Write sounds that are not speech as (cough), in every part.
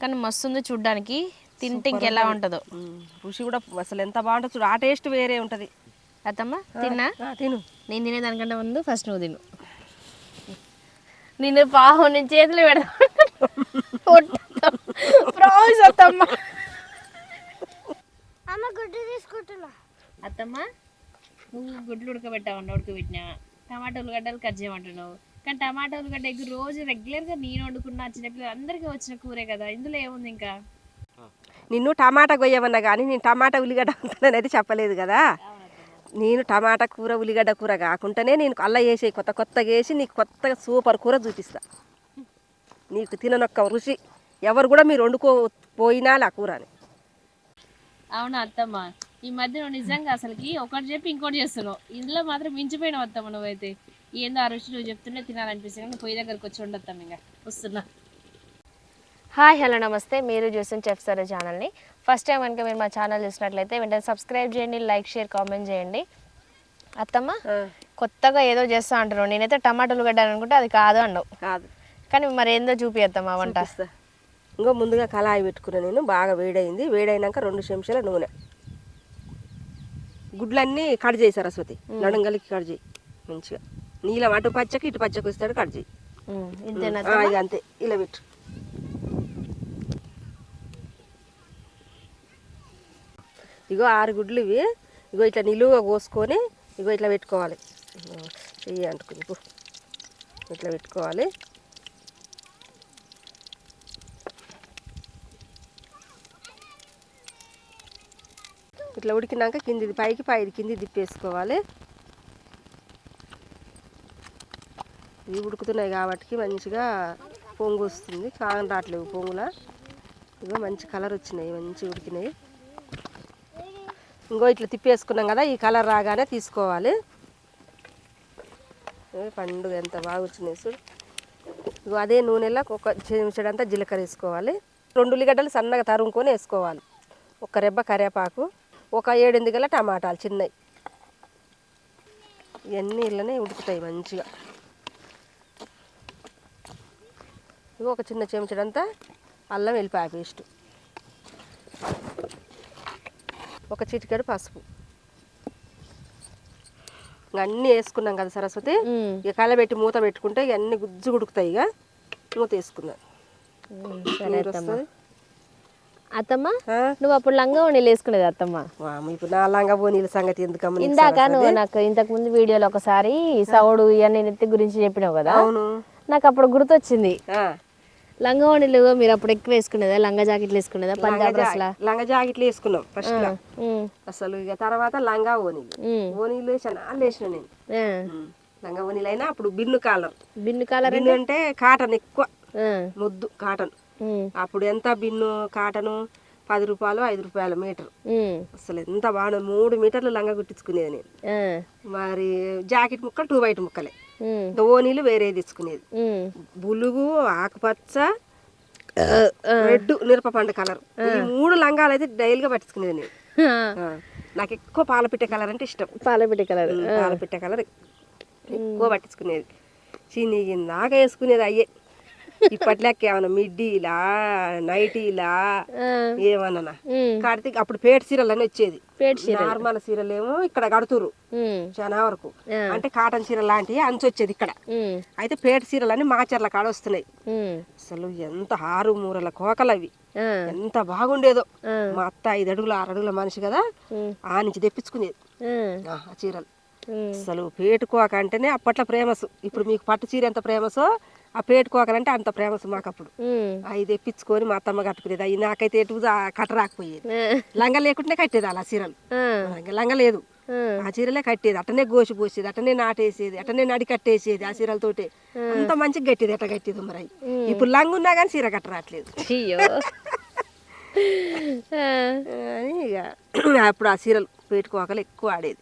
కానీ మస్తు ఉంది చూడ్డానికి తింటే ఇంకెలా ఉంటుందో. రుచి కూడా అసలు ఎంత బాగుంటుంది చూడు. ఆ టేస్ట్ వేరే ఉంటుంది. అత్తమ్మ తిన్నా? తిను. నేను తినేదానికంటే ముందు ఫస్ట్ నువ్వు తిను. నేను పావు నేను చేతులు పెడతా. (laughs) ప్రామిస్ అత్తమ్మ. అమ్మ గుడ్డు తీసుకుంటున్నా. అత్తమ్మ నువ్వు గుడ్లు ఉడకబెట్టావన్న ఉడకబెట్టినా టమాటా ఉల్లిగడ్డలు కట్ చేయమంటున్నావు. కానీ టమాటా ఉల్లిగడ్డ ఎగ్ రోజు రెగ్యులర్గా నేను వండుకున్న చిన్నపిల్లలు అందరికీ వచ్చిన కూరే కదా ఇందులో ఏముంది ఇంకా? నిన్ను టమాటా కొయ్యమన్నా కానీ నేను టమాటా ఉల్లిగడ్డ అనేది చెప్పలేదు కదా. నేను టమాటా కూర ఉల్లిగడ్డ కూర కాకుండానే నేను అల్ల వేసి కొత్త కొత్తగా వేసి నీకు కొత్తగా సూపర్ కూర చూపిస్తా. నీకు తిననొక్క రుచి ఎవరు కూడా మీరు వండుకో పోయినా ఆ కూరని. అవునా అత్తమ్మ ఈ మధ్య నిజంగా అసలుకి ఒకటి చెప్పి ఇంకోటి చేస్తున్నావు. ఇందులో మాత్రం మించిపోయినావు అత్తమ్మ నువ్వైతే. ఏందో ఆ రుచి నువ్వు చెప్తుంటే తినాలనిపిస్తుంది కానీ పొయ్యి దగ్గరకు వచ్చి ఉండొత్తాం ఇంకా. వస్తున్నా. హాయ్ హలో నమస్తే. మీరు చూసిన చెఫ్ సరే ఛానల్ని. ఫస్ట్ టైం కనుక మీరు మా ఛానల్ చూసినట్లయితే వెంటనే సబ్స్క్రైబ్ చేయండి లైక్ షేర్ కామెంట్ చేయండి. అత్తమ్మ కొత్తగా ఏదో చేస్తా అంటున్నావు. నేనైతే టమాటాలు గడ్డాను అనుకుంటే అది కాదు అన్నావు. కాదు. కానీ మరి ఏందో చూపియత్తమ్మా వంట. ఇంకో ముందుగా కళాయి పెట్టుకున్నా నేను బాగా వేడైంది. వేడైనాక రెండు చెంచాల నూనె. గుడ్లన్నీ కట్ చేయి సరస్వతి. నడంగలికి కట్ చేయి. మంచిగా. నీలం అటు పచ్చకి ఇటు పచ్చకు ఇస్తాడు కట్ చేయి. అంతే ఇలా పెట్టు. ఇగో ఆరు గుడ్లు ఇవి ఇగో ఇట్లా నిలువుగా కోసుకొని ఇగో ఇట్లా పెట్టుకోవాలి. చెయ్యి అంటుకుంది పో. ఇట్లా పెట్టుకోవాలి. ఇట్లా ఉడికినాక కిందిది పైకి పైది కింది దిప్పేసుకోవాలి. ఇవి ఉడుకుతున్నాయి కాబట్టి మంచిగా పొంగు వస్తుంది. కాగం రావట్లేవు పొంగుల. ఇగో మంచి కలర్ వచ్చినాయి మంచి ఉడికినాయి. ఇంకో ఇట్లా తిప్పేసుకున్నాం కదా ఈ కలర్ రాగానే తీసుకోవాలి. పండుగ ఎంత బాగా వచ్చినాయి చూడు. ఇగో అదే నూనెలో ఒక చెంచడంతా జీలకర్ర వేసుకోవాలి. రెండు ఉల్లిగడ్డలు సన్నగా తరుముకొని వేసుకోవాలి. ఒక రెబ్బ కరివేపాకు ఒక ఏడెనిమిది గల టమాటాలు చిన్నవి ఇవన్నీ ఇళ్ళనే ఉడుకుతాయి మంచిగా. ఇగో ఒక చిన్న చెంచడంతా అల్లం వెల్లిపాయ పేస్ట్. ఒక చిటికెడు పసుపు. ఇంక అన్నీ వేసుకున్నాం కదా సరస్వతి. ఇక కలబెట్టి మూత పెట్టుకుంటే ఇక అన్నీ గుజ్జు గుడుకుతాయి ఇక. మూత వేసుకున్నాం ఉమ్, సరే నీరు అత్తమ్మ? నువ్వు అప్పుడు లంగా ఉండి వేసుకునేది అత్తమ్మ? ఇప్పుడు నా లంగా పోనీల సంగతి ఎందుకమ్మ ఇందాక? నువ్వు నాకు ఇంతకు ముందు వీడియోలో ఒకసారి సౌడు ఇవన్నీ నెత్తి గురించి చెప్పినావు కదా? అవును. నాకు అప్పుడు గుర్తొచ్చింది. లంగా ఓణీలు మీరు అప్పుడు ఎక్కువ వేసుకునేదా? లంగా జాకెట్లు వేసుకునేదా? పంజాబ్ డ్రెస్లా? లంగా జాకెట్లు వేసుకున్నాం ఫస్ట్ అసలు ఇక తర్వాత లంగా ఓనీలు ఓనీలు వేసాను వాళ్ళు వేసిన నేను. లంగా ఓనీలు అయినా అప్పుడు బిన్ను కాలం. బిన్ను కాలర్ బిన్ను అంటే? కాటన్ ఎక్కువ. ముద్దు కాటన్. అప్పుడు ఎంత బిన్ను కాటను? పది రూపాయలు ఐదు రూపాయల మీటర్. అసలు ఎంత బాగా మూడు మీటర్లు లంగా కుట్టించుకునేది నేను. మరి జాకెట్ ముక్కలు టూ బయట ముక్కలే. ఓనీలు వేరే తీసుకునేది. బులుగు ఆకుపచ్చ రెడ్ మిరప పండు కలర్. ఈ మూడు లంగాలు అయితే డైలీగా పట్టించుకునేది నేను. నాకు ఎక్కువ పాలపిట్ట కలర్ అంటే ఇష్టం. పాలపిట్టి కలర్. పాలపిట్ట కలర్ ఎక్కువ పట్టించుకునేది. చిన్ని దాకా వేసుకునేది అయ్యే. ఇప్పట్లోకి ఏమన్నా మిడ్డీలా నైటీలా ఏమన్నా కార్తీక్ అప్పుడు పేట చీరలు అని వచ్చేది నార్మల్ చీరలు ఏమో ఇక్కడ కడుతురు చాలా వరకు. అంటే కాటన్ చీర లాంటివి అంచు వచ్చేది ఇక్కడ. అయితే పేట చీరలు అని మాచర్ల కాడ వస్తున్నాయి. అసలు ఎంత ఆరు మూరల కోకలు అవి. ఎంత బాగుండేదో. మా అత్త ఐదు అడుగుల ఆరు అడుగుల మనిషి కదా ఆ నుంచి తెప్పించుకునేది. ఆ, చీరలు అసలు పేటుకోక అంటేనే అప్పట్లో ప్రేమసు. ఇప్పుడు మీకు పట్టు చీర ఎంత ప్రేమసో ఆ పేటుకోకలంటే అంత ప్రేమసు మాకు అప్పుడు అవి తెప్పించుకొని మా అత్తమ్మ కట్టుకునేది. అవి నాకైతే ఎటు కట్ట రాకపోయేది. లంగ లేకుంటే కట్టేది అలా చీరలు. లంగ- లేదు. ఆ. చీరలే కట్టేది. అట్టనే గోసి పోసేది అట్టనే నాటేసేది అట్టనే నడి కట్టేసేది ఆ చీరలతోటి. అంత మంచిగా కట్టేది ఎట్ట కట్టేది మరి. ఇప్పుడు లంగ ఉన్నా కానీ చీర కట్ట రావట్లేదు. (laughs) అని ఇక (clears throat) అప్పుడు ఆ చీరలు పెట్టుకోకలు ఎక్కువ ఆడేది.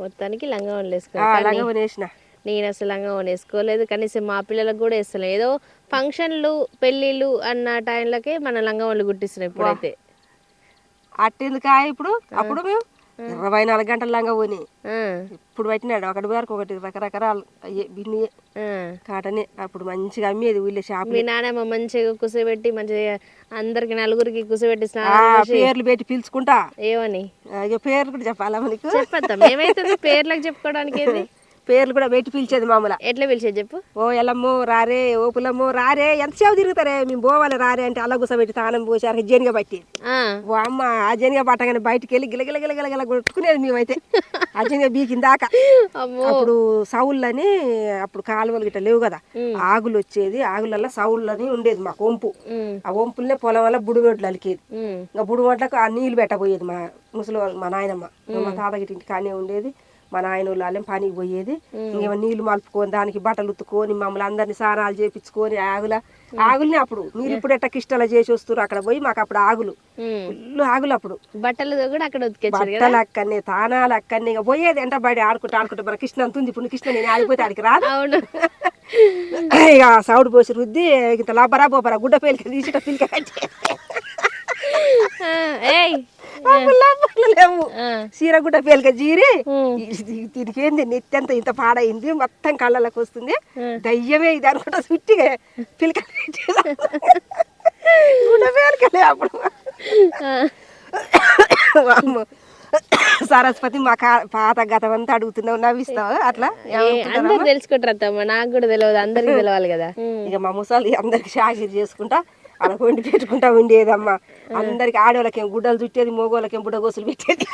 మొత్తానికి లంగా ఆ, లంగ వేసిన నేను అసలు లంగా వేసుకోలేదు కనీసం మా పిల్లలకు కూడా వేస్తలేదు ఏదో ఫంక్షన్లు పెళ్ళిళ్ళు అన్న టైంలకే మన లంగా వాళ్ళు కుట్టిస్తున్నాం ఇప్పుడైతే. అట్టెందుకా ఇప్పుడు? అప్పుడు మేము ఇరవై నాలుగు గంటల లాగా పోనీ ఇప్పుడు పట్టినాడు. ఒకటి వరకు ఒకటి రకరకాల అయ్యే బిన్ని. కాటనే అప్పుడు మంచిగా అమ్మేది ఊళ్ళో షాపులు మీ నాన్నమ్మ మంచిగా కుసబెట్టి మంచిగా అందరికి నలుగురికి కుసబెట్టి పేర్లు పెట్టి పిలుచుకుంటా. ఏమని? పేర్లు కూడా చెప్పాలా మనకు? చెప్పద్దాం? ఏమైతుంది (laughs) పేర్లకు చెప్పుకోవడానికి పేర్లు కూడా పెట్టి పిలిచేది మామూలు. ఎట్లా పిలిచేది చెప్పు? ఓ ఎల్లమ్మో రారే ఓ పుల్లమ్మో రారే ఎంతసేపు తిరుగుతారే? మేము పోవాలి రారే అంటే అలా గుసబెట్టి తానం పోసారు జనిగా పట్టేది. ఆ, ఓ అమ్మ ఆ జనిగా పట్టగానే బయటికి వెళ్ళి గిలగిల గిలగిల గిల కొట్టుకునేది మేమైతే. ఆ జనిగా బీకిన దాకా అమ్మో. అప్పుడు సౌళ్ళని అప్పుడు కాలువలు గిట్ట లేవు కదా. ఆగులు వచ్చేది ఆగులల్లో సౌళ్ళని ఉండేది మా వంపు ఆ వంపులనే పొలం వల్ల బుడిగొడ్లు అలికేది. ఇంకా బుడిగొడ్లకు ఆ నీళ్ళు పెట్టబోయేది మా ముసలి వాళ్ళు మా నాయనమ్మ. మా తాత గిట్ట ఇంటి కానే ఉండేది. మా నాయన వాళ్ళే పనికి పోయేది. ఇంకేమో నీళ్ళు మలుపుకొని దానికి బట్టలు ఉత్తుకొని మమ్మల్ని అందరిని స్నానాలు చేపించుకొని ఆగుల. ఆగుల్ని అప్పుడు. మీరు ఇప్పుడు ఎట్ట కిష్టలా చేసి వస్తారు అక్కడ పోయి మాకు అప్పుడు ఆగులు. ఫుల్ ఆగులు అప్పుడు. బట్టలు కూడా అక్కడ బట్టలు అక్కడనే తానాలు అక్కడనే. ఇక పోయేది ఎంట బడి ఆడుకుంటూ ఆడుకుంటూ మన కృష్ణ అంత ఉంది. ఇప్పుడు కృష్ణ నేను ఆడిపోతే ఆడికి రాదు. (laughs) ఇక సౌడు పోసి రుద్ది ఇంత లబ్బరా బొబ్బరా గుడ్డ పేలిక తీసి లబ్బర్లు లేవు. చీర గుడ్డ పేలిక జీరి ఏంది నెత్తంత ఇంత పాడైంది మొత్తం కళ్ళలోకి వస్తుంది. దయ్యమే ఇది అనుకుంటా చుట్టిగా పిలిక గుడ్డ పేలికలే అప్పుడు. సరస్వతి మా కా- పాత గతం అంతా అడుగుతున్నావు నవ్విస్తావు? అట్లా? అందరు తెలుసుకుంటారు అత్తమ్మ నాకు కూడా తెలియదు అందరికి (laughs) తెలవాలి కదా. ఇక మా ముసలి అందరికి షాగిరి చేసుకుంటా అలా వండి పెట్టుకుంటా ఉండేదమ్మా. అందరికి ఆడవాళ్ళకేం గుడ్డలు చుట్టేది మగవాళ్ళకేం బుడ్డ గోసులు పెట్టేది.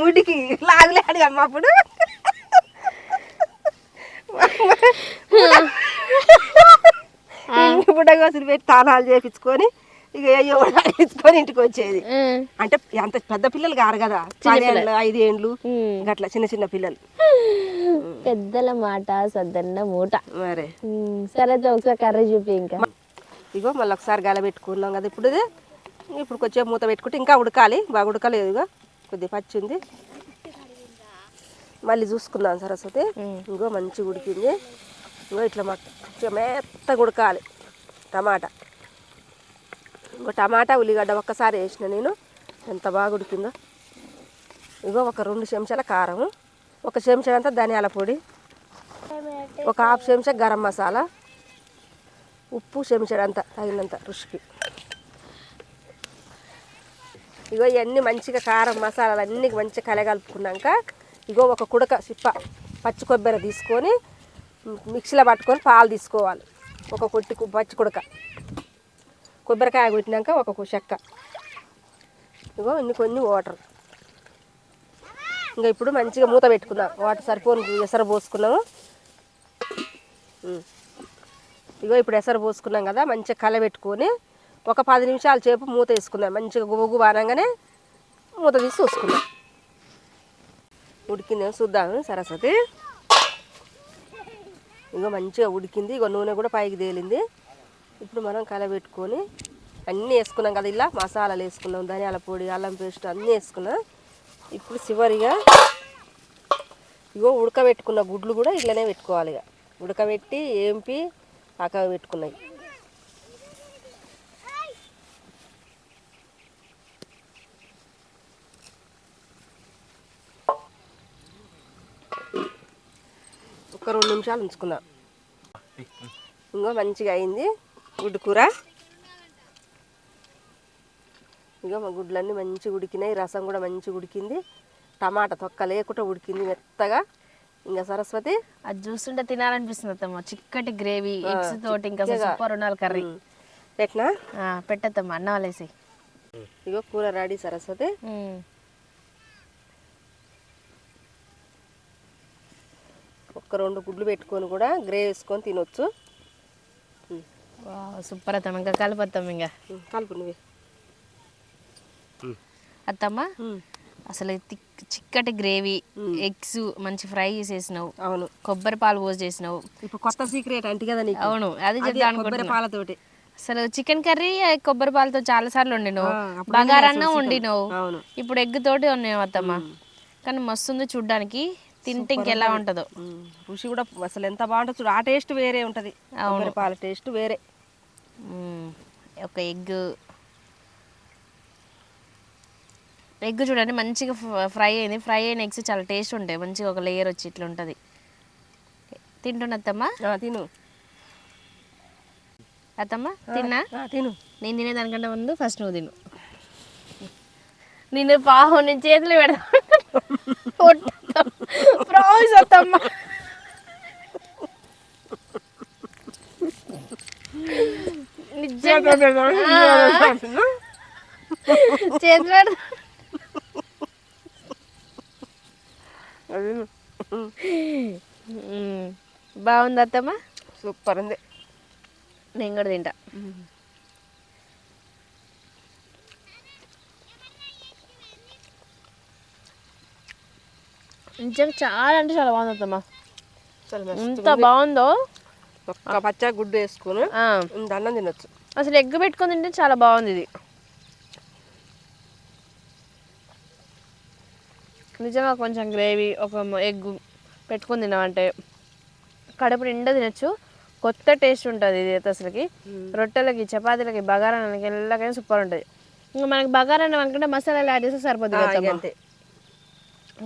ముడికి లాగులేడు అమ్మ అప్పుడు. బుడ్డ గోసులు పెట్టి తానాలు చేపించుకొని ఇక ఇచ్చుకొని ఇంటికి వచ్చేది. అంటే అంత పెద్ద పిల్లలు కారు కదా పదేళ్ళు ఐదేండ్లు. గట్ల చిన్న చిన్న పిల్లలు. పెద్దల మాట సద్దన్న మూట. మరి. సరే ఒకసారి కర్రీ చూపి ఇంకా. ఇగో మళ్ళీ ఒకసారి గల పెట్టుకున్నాం కదా ఇప్పుడు. ఇప్పుడు కొంచెం మూత పెట్టుకుంటే ఇంకా ఉడకాలి. బాగా ఉడకలేదు ఇగో. కొద్దిగా పచ్చి ఉంది. మళ్ళీ చూసుకుందాం సరస్వతి. ఇంకో మంచిగా ఉడికింది. ఇంకో ఇట్లా మంచిగా మెత్తగా ఉడకాలి. టమాటా. ఇంకో టమాటా ఉల్లిగడ్డ ఒక్కసారి వేసిన నేను. ఎంత బాగా ఉడికిందో. ఇగో ఒక రెండు చెంచాల కారం ఒక చెంచా ధనియాల పొడి. ఒక హాఫ్ చెంచా గరం మసాలా. ఉప్పు చెంచడంత తగినంత రుచికి. ఇగో ఇవన్నీ మంచిగా కారం మసాలాలు అన్నీ మంచిగా కలగలుపుకున్నాక ఇగో ఒక కుడక సిప్ప పచ్చి కొబ్బరి తీసుకొని మిక్సీలో పట్టుకొని పాలు తీసుకోవాలి. ఒక కొట్టి పచ్చి కుడక. కొబ్బరికాయ కొట్టినాక ఒక చెక్క. ఇగో ఇన్ని కొన్ని వాటర్. ఇంకా ఇప్పుడు మంచిగా మూత పెట్టుకుందాం వాటర్ సరిపోను ఎసరు పోసుకున్నాము. ఇగో ఇప్పుడు ఎసరు పోసుకున్నాం కదా మంచిగా కలబెట్టుకొని ఒక పది నిమిషాల చేపు మూత వేసుకుందాం మంచిగా గుబగు బానంగానే మూత తీసి చూసుకుందాం ఉడికిందేమో చూద్దాము సరస్వతి. ఇగో మంచిగా ఉడికింది. ఇగో నూనె కూడా పైకి తేలింది. ఇప్పుడు మనం కలబెట్టుకొని అన్నీ వేసుకున్నాం కదా ఇలా మసాలాలు వేసుకున్నాం ధనియాల పొడి అల్లం పేస్ట్ అన్నీ వేసుకున్నాం. ఇప్పుడు చివరిగా ఇగో ఉడకబెట్టుకున్న గుడ్లు కూడా ఇట్లనే పెట్టుకోవాలి ఇక. ఉడకబెట్టి ఏంపి పక్కకు పెట్టుకున్నాయి. ఒక రెండు నిమిషాలు ఉంచుకుందాం ఇంకో మంచిగా అయింది. గుడ్డు కూర. ఇగో మా గుడ్లన్నీ మంచిగా ఉడికినాయి రసం కూడా మంచిగా ఉడికింది టమాటా తొక్క లేకుండా ఉడికింది మెత్తగా. ఇంకా సరస్వతి? అది చూస్తుంటే తినాలనిపిస్తుంది అత్తమ్మ. చిక్కటి గ్రేవీ ఎగ్స్ తోటి ఇంకా సూపర్ ఉండాలి కర్రీ. పెట్టినా? పెట్టత్తమ్మ అన్నం వాళ్ళేసి ఇగో కూర రెడీ సరస్వతి. ఒక్క రెండు గుడ్లు పెట్టుకొని కూడా గ్రే వేసుకొని తినొచ్చు. సూపర్ అత్తమ్మ. ఇంకా కలపత్తాం ఇంకా. కలుపు నువ్వే. అత్తమ్మ అసలు చిక్కటి గ్రేవీ ఎగ్స్ మంచి ఫ్రై చేసేసినావు. అవును. కొబ్బరి పాలు పోసి చేసినావు. ఇప్పుడు కొత్త సీక్రెట్ అంటే కదా నీకు? అవును అది అదే చెప్తా కొబ్బరి పాలతోటి. అసలు చికెన్ కర్రీ కొబ్బరి పాలతో చాలా సార్లు వండినావు. బగారన్న. వండినావు. అవును. ఇప్పుడు ఎగ్ తోటి ఉన్నావు అత్తమ్మ. కానీ మస్తు ఉంది చూడ్డానికి తింటే ఇంకెలా ఉంటుందో. రుచి కూడా అసలు ఎంత బాగుంటుంది చూడు. ఆ టేస్ట్ వేరే ఉంటుంది. కొబ్బరి పాల టేస్ట్ వేరే. ఒక ఎగ్ ఎగ్ చూడండి మంచిగా ఫ్రై అయింది. ఫ్రై అయిన ఎగ్స్ చాలా టేస్ట్ ఉంటాయి. మంచిగా ఒక లేయర్ వచ్చి ఇట్లా ఉంటుంది. తింటున్నా అత్తమ్మ? ఆ, తిను. అత్తమ్మ తిన్నా? తిను. నేను తినేదానికంటే ముందు ఫస్ట్ నువ్వు తిను. నేను పాహం నేను చేతులు పెడతా ప్రామిస్ అత్తమ్మ. నిజంగా. చేతులు పెడతా (laughs) బాగుంది అత్తమ్మ? సూపర్ ఉంది. నేను కూడా తింటా. నిజంగా చాలా అంటే చాలా బాగుంది అత్తమ్మ. ఎంత బాగుందో. ఒక్క పచ్చ గుడ్డు వేసుకుని అన్నం తినొచ్చు. అసలు ఎగ్ పెట్టుకొని తింటే చాలా బాగుంది ఇది. నిజంగా కొంచెం గ్రేవీ ఒక ఎగ్ పెట్టుకొని తిన్నామంటే కడుపు నిండా తినచ్చు. కొత్త టేస్ట్ ఉంటుంది ఇది అయితే అసలుకి. రొట్టెలకి చపాతీలకి బగారానికి ఎల్లకైనా సూపర్ ఉంటుంది. ఇంకా మనకి బగారాన్ని అనుకుంటే మసాలాలు యాడ్ చేస్తే సరిపోతుంది. అంతే.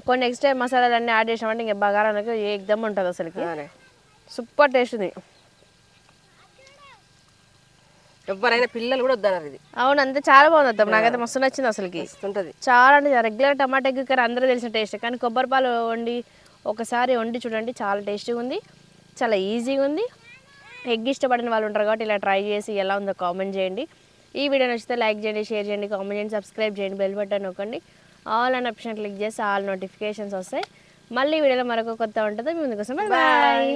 కొన్ని ఎక్స్ట్రా మసాలాలు అన్నీ యాడ్ చేసామంటే ఇంకా బగారానికి ఏకదమ్ ఉంటుంది అసలుకి. సూపర్ టేస్ట్ ఉంది. ఎవరైనా పిల్లలు కూడా వద్దన్నారు ఇది. అవును అంతే చాలా బాగుంది అత్తమ్మ. నాకైతే మస్తు నచ్చింది అసలుకి. వస్తుంటది చాలా అంటే రెగ్యులర్ టమాటా ఎగ్ కర్రీ అందరూ తెలిసిన టేస్ట్ కానీ కొబ్బరి పాలు వండి ఒకసారి వండి చూడండి చాలా టేస్టీగా ఉంది. చాలా ఈజీగా ఉంది. ఎగ్ ఇష్టపడిన వాళ్ళు ఉంటారు కాబట్టి ఇలా ట్రై చేసి ఎలా ఉందో కామెంట్ చేయండి. ఈ వీడియో నచ్చితే లైక్ చేయండి షేర్ చేయండి కామెంట్ చేయండి సబ్స్క్రైబ్ చేయండి బెల్ బటన్ నొక్కండి. ఆల్ అనే ఆప్షన్ క్లిక్ చేసి ఆల్ నోటిఫికేషన్స్ వస్తాయి. మళ్ళీ ఈ వీడియోలో మరొక కొత్త ఉంటుంది. మీ ముందుకోసం బాయ్